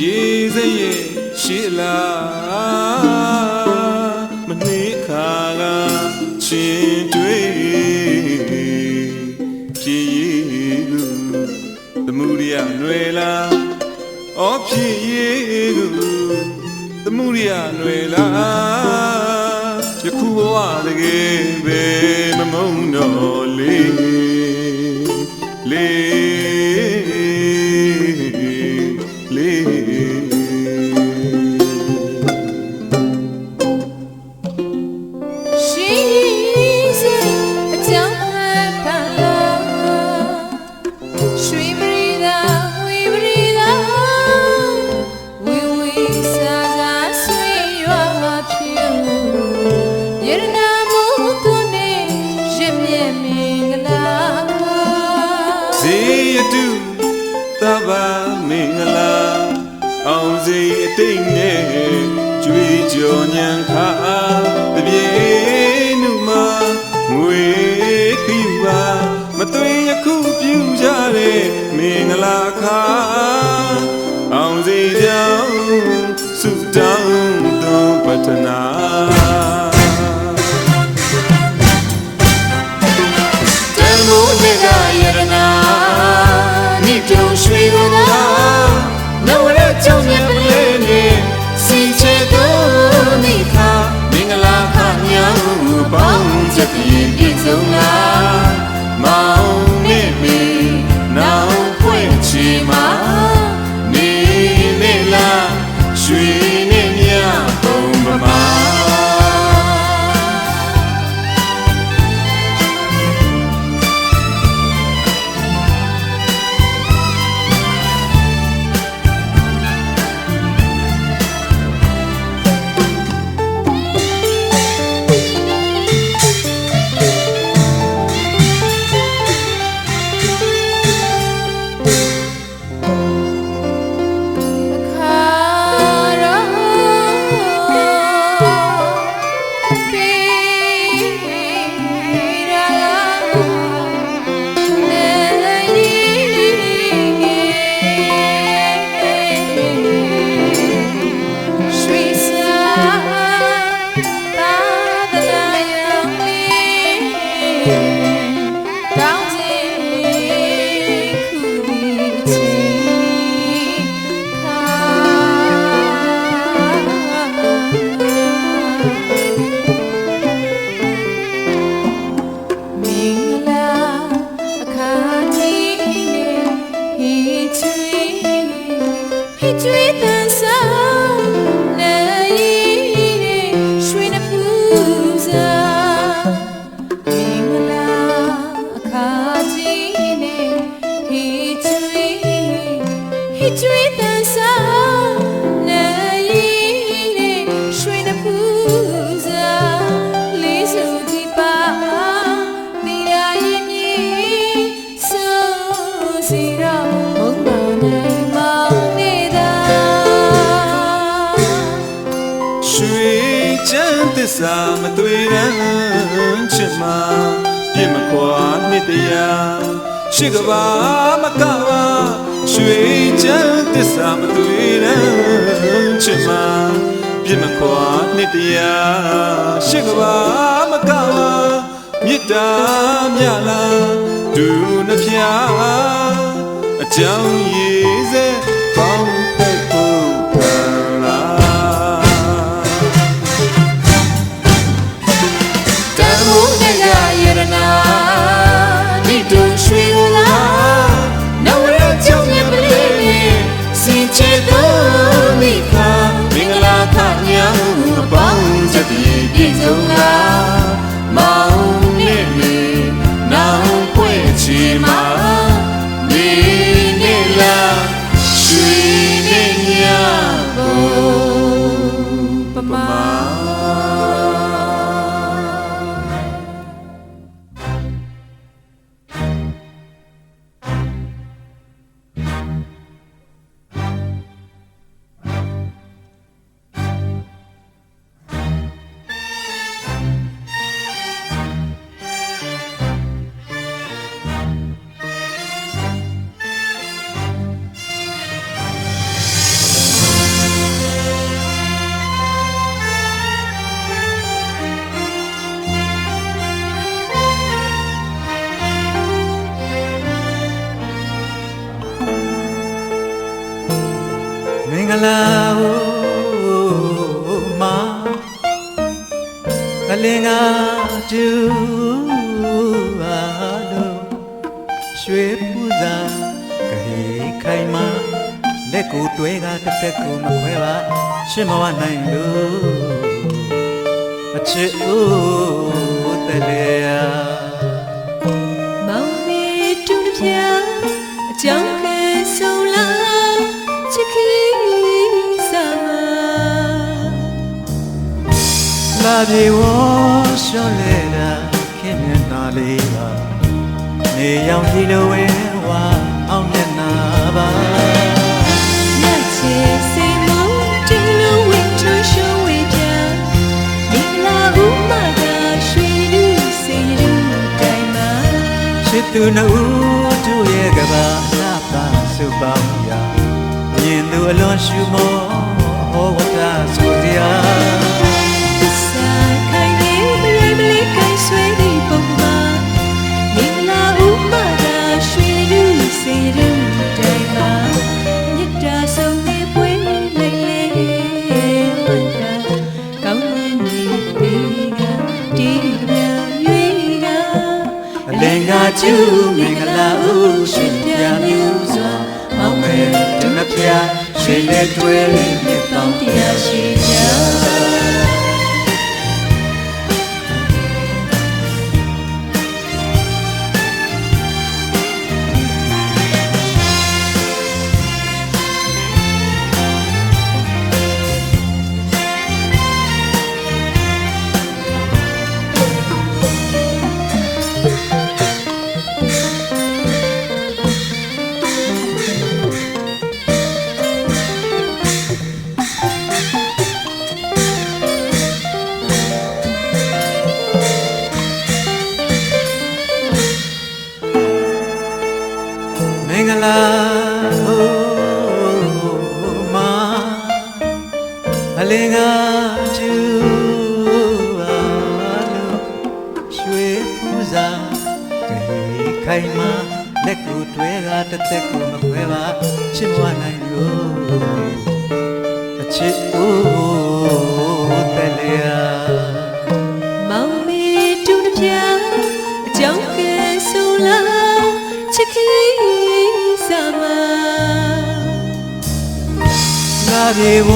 ရေစရဲ့ရှေ့လာမနှေးခါကချင်းတွေ့ပြေးလူသမှုရိယနွယ်လာအော်ပြေးလူသမှုရိယຫນွေလာယခုဘဝတကယ်ပဲမမုန်းတော့လေးလေး တိတ်နဲ့ကြွေးကြော်ညံခါတပြေနုမှာငွေခီပါမသွေယခုပြူကြတဲ့မင်္ဂလာခါအောင်စေကြောင်းဆုတောင်းသောပတနာ စ္စာမသွေရန်ချစ်မှာပြစ်မခွာနှစ်တရားရှိကဘာမကပါရွှေချမ်းသစ္စာမသွေရန်ချစ်မှာပြစ်မခွာနှစ်တရားရှိကဘာမကပါမေတ္တာမြလားဒုနှစ်ဖြာအကြောင်းရည်စေပေါင်း ရှင်းမဝနိုင်လို့အချစ်ဦးတလေယာမောင်မေတူတပြာအကြောင်းခဲဆုံးလာချစ်ခင်စာမလာပြေဝရှောလဲတာခင်မျက်နှာလေးပါနေရောင်ကြည့်လို့ဝဲဝါအောင်မျက်နှာပါ သူနှုတ်တို့ရဲ့ကဘာနာပါစုပေါင်းရာမြင်သူအလွန်ရှုမောဟောဝတ္တဆိုစရာ ရွှေလက်တွဲမြစ်ပေါင်းတတရားရာရှိရှိ ပြေဝ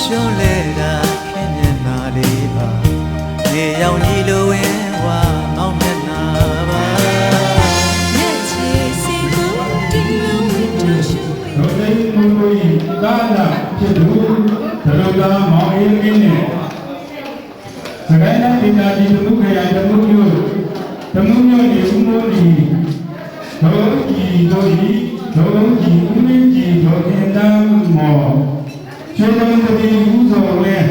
ရှုံးလဲတာခင်မျက်နှာလေးပါနေရောင်ကြီးလိုဝဲဝါအောင်မျက်နှာပါလက်ချေစိတ်ကိုတင်လို့ဝင်းထွရှုံးဝေးဒုတိယမုန်ကိုဤသာနာဖြစ်သူဒရုတာမောင်အေးကင်းနဲ့စကိုင်းတိုင်းဒေသကြီးသမုခရိုင်သမုမြို့သမုမြို့နေဦးမိုးဒီဒုကြီးတို့ဤဒုကြီးဦးမင်းကြီးတို့ခင်တမ်းမော Geralmente também usam, né?